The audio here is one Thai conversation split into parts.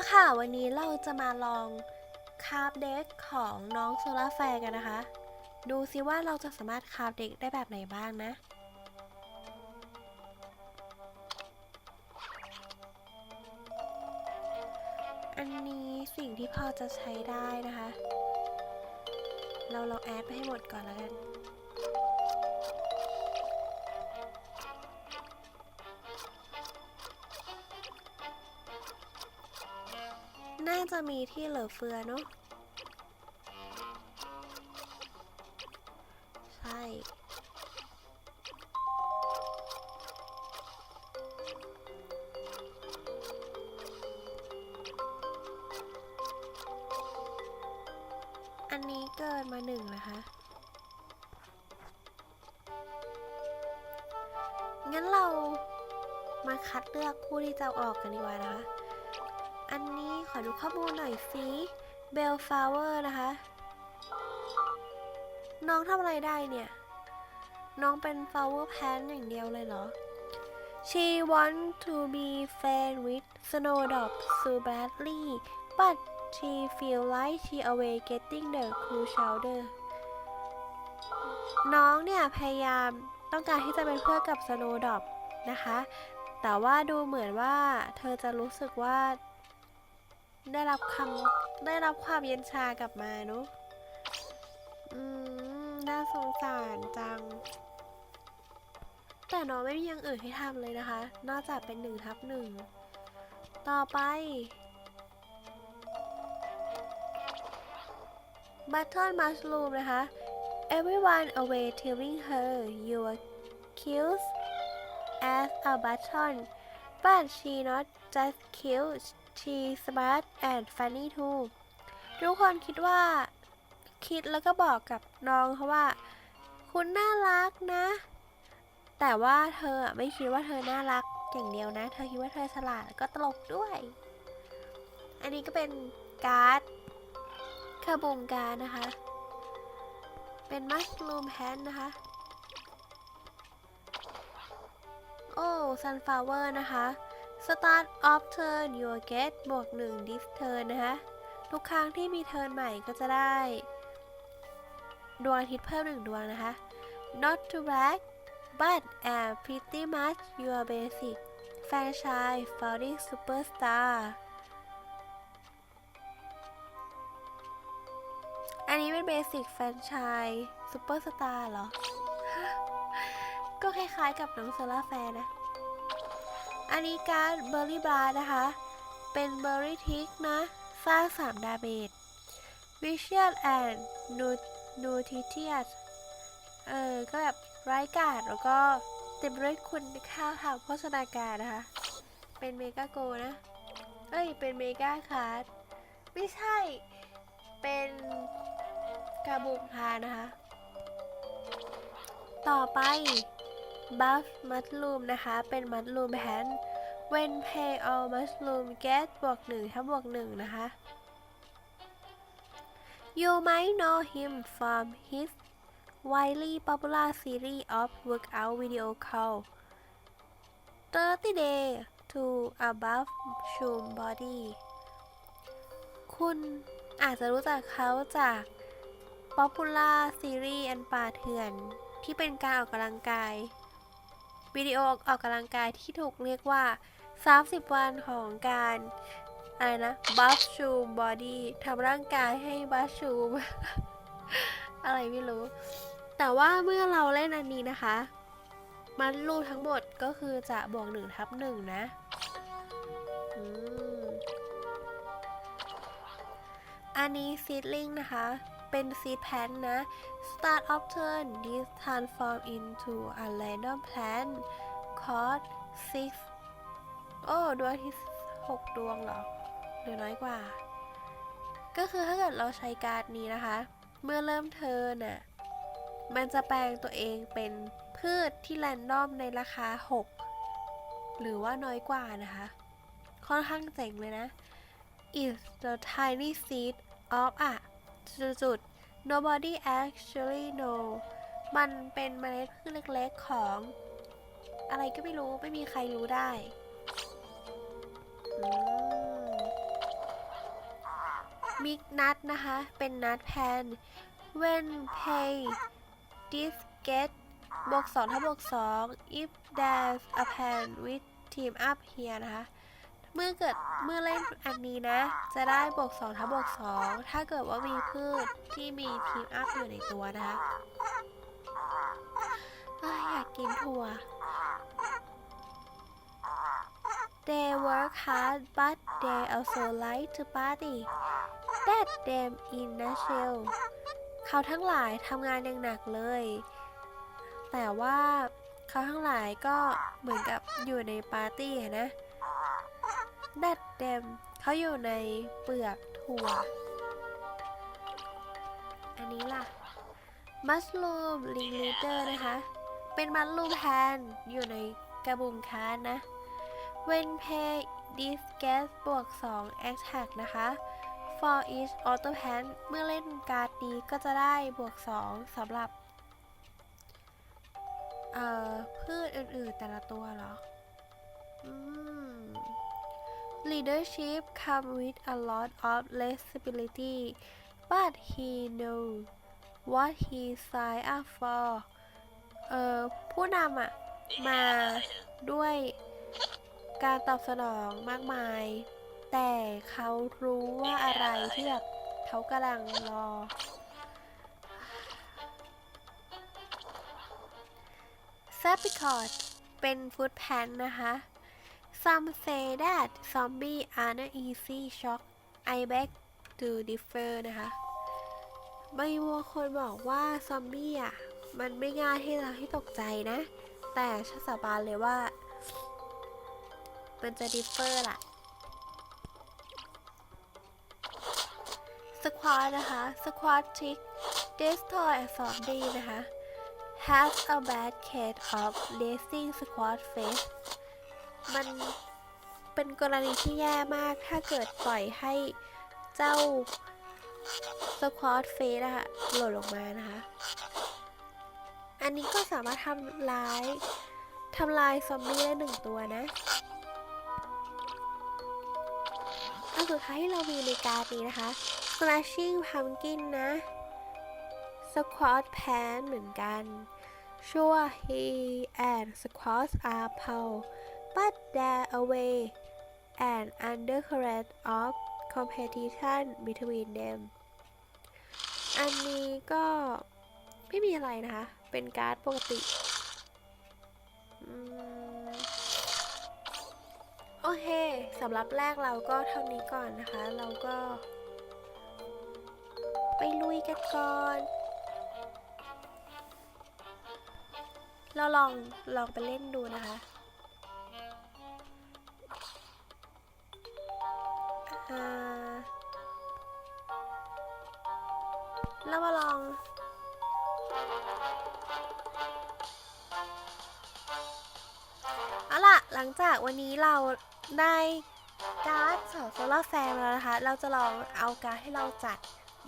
ละค่ะ วันนี้เราจะมาลองคราฟเด็กของน้องโซลาแฟร์กันนะคะ ดูซิว่าเราจะสามารถคราฟเด็กได้แบบไหนบ้างนะอันนี้สิ่งที่พอจะใช้ได้นะคะ เราลองแอดไปให้หมดก่อนแล้วกัน จะมีที่เหลือเฟือเนอะใช่อันนี้เกินมาหนึ่งนะคะ งั้นเรามาคัดเลือกผู้ที่จะออกกันดีกว่านะคะ ขอดูข้อมูลหน่อยสิเบลฟลาวเวอร์นะคะ น้องทำอะไรได้เนี่ย น้องเป็น flower plant อย่างเดียวเลยเหรอ She want to be friend with Snowdrop so badly but she feel like she away getting the cool shoulder น้องเนี่ย พยายามต้องการที่จะเป็นเพื่อนกับ Snowdrop นะคะ แต่ว่าดูเหมือนว่าเธอจะรู้สึกว่า ได้รับคำได้รับความเย็นชากลับมาเนอะอืม น่าสงสารจัง แต่น้องไม่มีอย่างอื่นให้ทำเลยนะคะ นอกจากเป็นหนึ่งทับหนึ่ง ต่อไป Button Mushroom นะคะ Everyone away telling her you are cute as a button but she not just cute she smart and funny too ทุกคนคิดว่า คิดแล้วก็บอกกับน้องเขาว่า คุณน่ารักนะ แต่ว่าเธออะไม่คิดว่าเธอน่ารักอย่างเดียวนะ เธอคิดว่าเธอฉลาดแล้วก็ตลกด้วย อันนี้ก็เป็นการ์ดขบงการนะคะ เป็นมัชลูมแฮนนะคะ โอ้ sunflower นะคะ start of turn your get บวก1 diff turn นะคะทุกครั้งที่มีเทิร์นใหม่ก็จะได้ ดวงอาทิตย์เพิ่มหนึ่งดวงนะคะ not to black but am pretty much your basic franchise founding superstar อันนี้เป็นเบสิกแฟนชายซูเปอร์สตาร์เหรอ ก็คล้ายๆกับน้องโซล่าแฟนนะ อันนี้การเบอร์รี่บาร์นะคะ เป็นเบอร์รี่ทิกนะ สร้างสามดาเมจวิเชีย l แอนด์นูทิเทียสเออ ก็แบบไร้กาดแล้วก็เต็มด้วยคุณค่าทางโภชนาการนะคะ เป็นเมกาโกนะ เอ้ย เป็นเมกาคาร์ดไม่ใช่ เป็นกาบูมพานะคะ ต่อไป บัฟมัดลูมนะคะ เป็นมัดลูมแฮน when pay all mushroom get บวกหนึ่งถ้าบวกหนึ่งนะคะ you might know him from his widely popular series of workout video called 30 day to Above Shroom body คุณอาจจะรู้จักเขาจาก Popular Series อันป่าเถื่อนที่เป็นการออกกำลังกาย วิดีโอออกกำลังกายที่ถูกเรียกว่า 30 วันของการอะไรนะ buff shoom body ทำร่างกายให้บัฟชูม อะไรไม่รู้ แต่ว่าเมื่อเราเล่นอันนี้นะคะ มันรูทั้งหมดก็คือจะบวก1ทับ1นะอืมอันนี้ซีดลิงนะคะ เป็นซีแพนนะ start of turn this transform into a random plant cost 6โอ้ดวงที่6ดวงเหรอหรือน้อยกว่า ก็คือถ้าเกิดเราใช้การ์ดนี้นะคะ เมื่อเริ่มเทิร์นน่ะมันจะแปลงตัวเองเป็นพืชที่แรนดอมในราคา 6 หรือว่าน้อยกว่านะคะ ค่อนข้างเจ๋งเลยนะ is the tiny seed of a จุดๆ nobody actually know มันเป็นเมล็ดพืชเล็กๆของ อะไรก็ไม่รู้ไม่มีใครรู้ได้มมิกนัดนะคะ เป็นนัดแพน when pay this get บวก2ถ้าบวก2 if there's a pan with team up here นะคะ เมื่อเกิดเมื่อเล่นอันนี้นะ จะได้บวก2ถ้าบวก2ถ้าเกิดว่ามีพืชที่มีทีมอัพอยู่ในตัวนะคะอยอยากกินถั่ว They work hard but they also like to party That them in nutshell เขาทั้งหลายทำงานอย่างหนักเลย แต่ว่าเขาทั้งหลายก็เหมือนกับอยู่ในปาร์ตี้อะ นะ That them เขาอยู่ในเปลือกถั่ว อันนี้ล่ะ Mushroom Ring Leader นะคะ เป็นมั r ลูมแพนอยู่ในกระบุงคานนะ When pay this gas บวก 2 attack นะคะ for each auto pan เมื่อเล่นการ์ดนี้ก็จะได้บวก 2สำหรับ เอ่อ พืชอื่นๆแต่ละตัวเหรอ อืม leadership come with a lot of responsibility but he know what he sign up for เออผู้นำอะมาด้วยการตอบสนองมากมาย แต่เขารู้ว่าอะไรที่แบบเขากำลังรอ s a p i c o t เป็นฟูดแพนนะคะ Some say that zombie are not easy shock I beg to differ นะคะไม่วัวคนบอกว่าซอมบี้อะ มันไม่ง่ายที่เราให้ตกใจนะ แต่ฉันสาบานเลยว่า มันจะดิฟเฟอร์ล่ะสควอตนะคะสควอตทิก destroy a zombie นะคะ has a bad case of racing squad face มันเป็นกรณีที่แย่มากถ้าเกิดปล่อยให้เจ้าสควอตเฟสอะหล่นลงมานะคะ อันนี้ก็สามารถทำร้ายทำลายซอมบี้ได้หนึ่งตัวนะอันสุดท้ายที่เรามีในการนี้นะคะ Smashing Pumpkin นะ Squad Pan เหมือนกัน Sure he and Squad are pal but there away and undercurrent of competition between them อันนี้ก็ไม่มีอะไรนะคะ เป็นการ์ดปกติ โอเค สำหรับแรกเราก็เท่านี้ก่อนนะคะ เราก็ ไปลุยกันก่อน เราลองลองไปเล่นดูนะคะ เรามาลอง เอาล่ะ หลังจากวันนี้เราได้การ์ดเสาโซลาร์แซมแล้วนะคะ เราจะลองเอาการ์ดที่เราจัด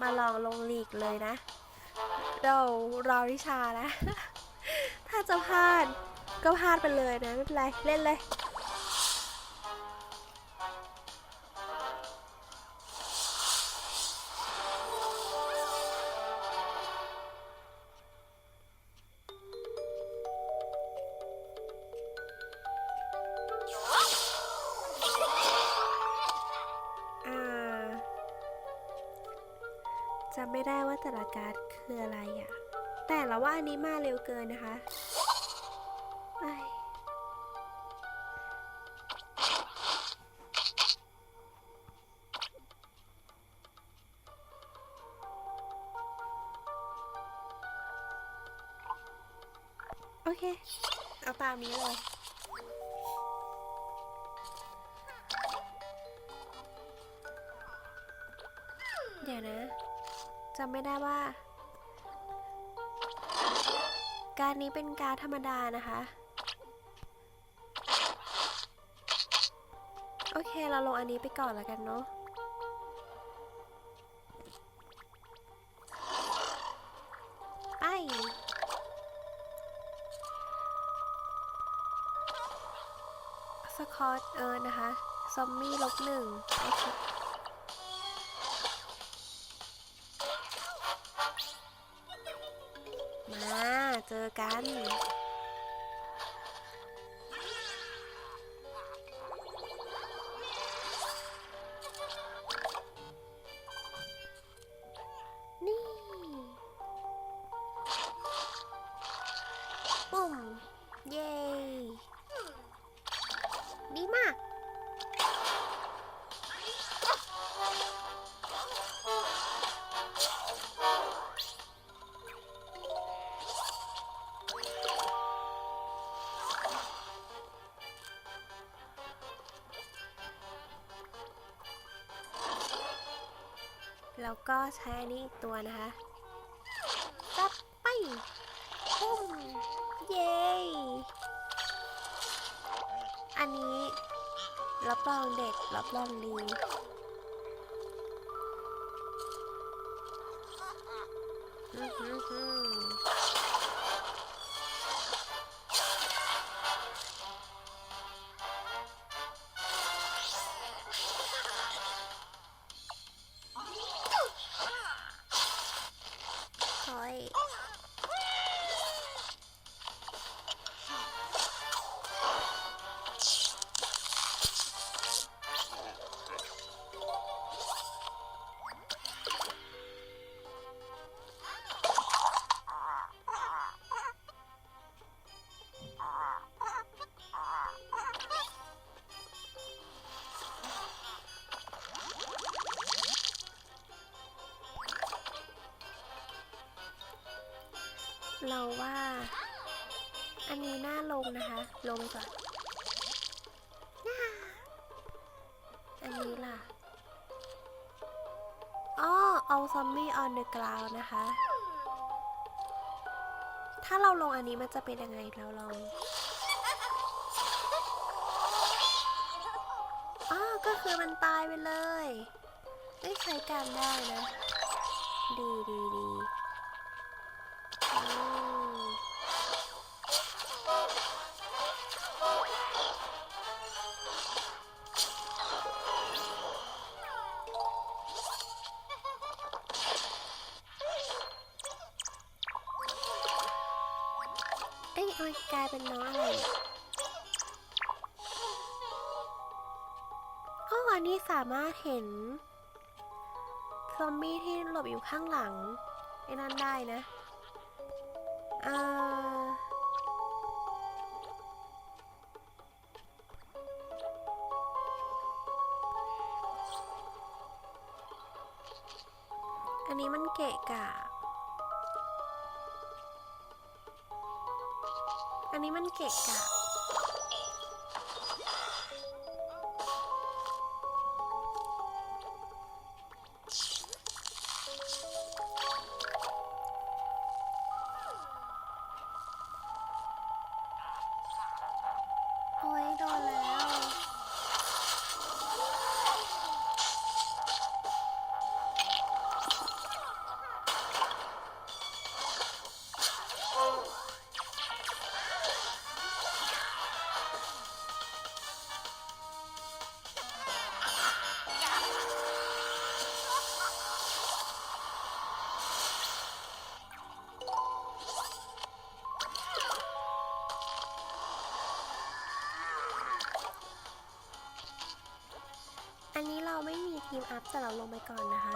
มาลองลงลีกเลยนะ เรารอวิชานะ ถ้าจะพลาดก็พลาดไปเลยนะ ไม่เป็นไร เล่นเลย กินนะคะไอ้ยโอเค เอาตามนี้เลยเดี๋ยวนะจำไม่ได้ว่า การนี้เป็นการธรรมดานะคะ โอเคเราลงอันนี้ไปก่อนแล้วกันเนาะไปสคอตเอิร์นะคะ ซอมบี้ลบหนึ่งโอเค เจอกันนี่ปุ่มเย้ดีมาก ก็ใช้อันนี้อีกตัวนะคะจับไปปุ้มเย้อันนี้รับรองเด็กรับรองดีอือฮึ เราว่า อันนี้น่าลงนะคะ ลงไปก่อนอันนี้ล่ะอ๋อเอาซอมบี้ on the ground นะคะ ถ้าเราลงอันนี้มันจะเป็นยังไงเราลองอ๋อก็คือมันตายไปเลยเอ้ยใช้การได้นะ ดีดีดี เป็นน้องอะไรเนี่ยอ๋ออันนี้สามารถเห็น ซอมบี้ที่หลบอยู่ข้างหลังไอ้นั่นได้นะอ่าอั นี้มันเกะกะ อัพแต่เราลงไปก่อนนะคะ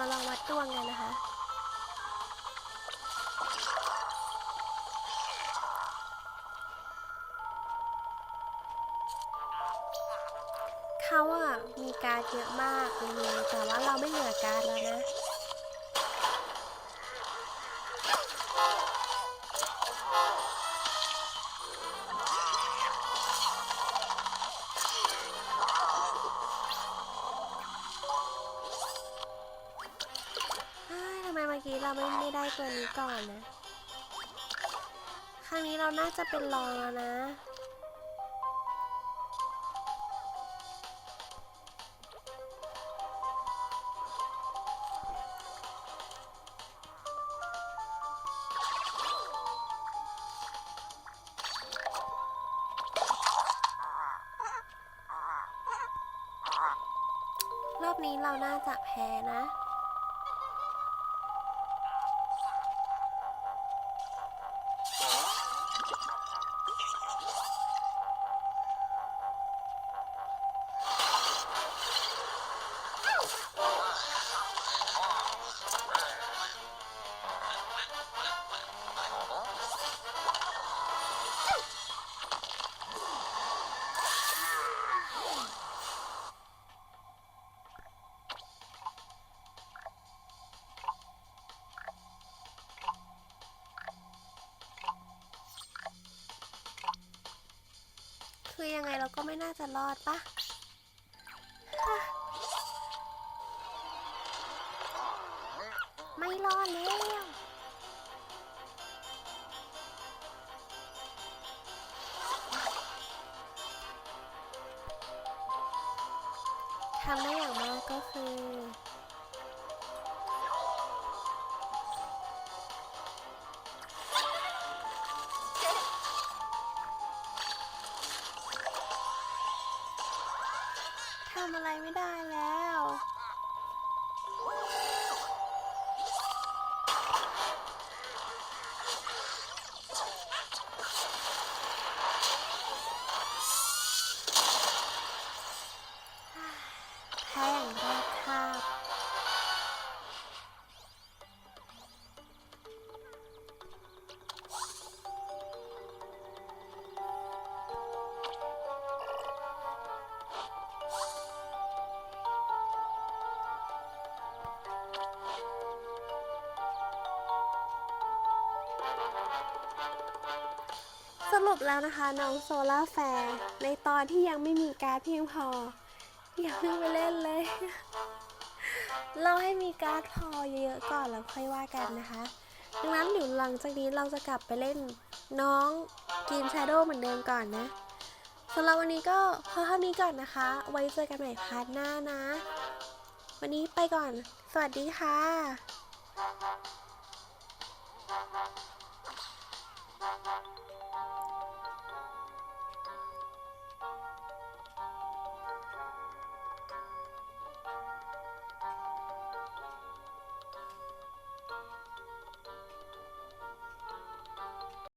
มาลองวัดดวงกันนะคะ เขาอะมีการเยอะมากเลยแต่ว่าเราไม่เหลือการแล้วนะ จะเป็นรองแล้วนะ รอบนี้เราน่าจะแพ้นะ ไม่น่าจะรอดปะฮะไม่รอดแล้วทำได้อย่างมากก็คือำอะไรไม่ได้แล้ว แพ้อย่าง แล้วนะคะน้องโซล่าแฟร์ในตอนที่ยังไม่มีการดเพียงพออย่าเพิ่งไปเล่นเลย เราให้มีการ์ดพอเยอะๆก่อนแล้วค่อยว่ากันนะคะดังนั้นเดี๋ยวหลังจากนี้เราจะกลับไปเล่นน้องกีมชาโดเหมือนเดิมก่อนนะสำหรับวันนี้ก็พอเท่านี้ก่อนนะคะ ไว้เจอกันใหม่พาร์ทหน้านะ วันนี้ไปก่อน สวัสดีค่ะ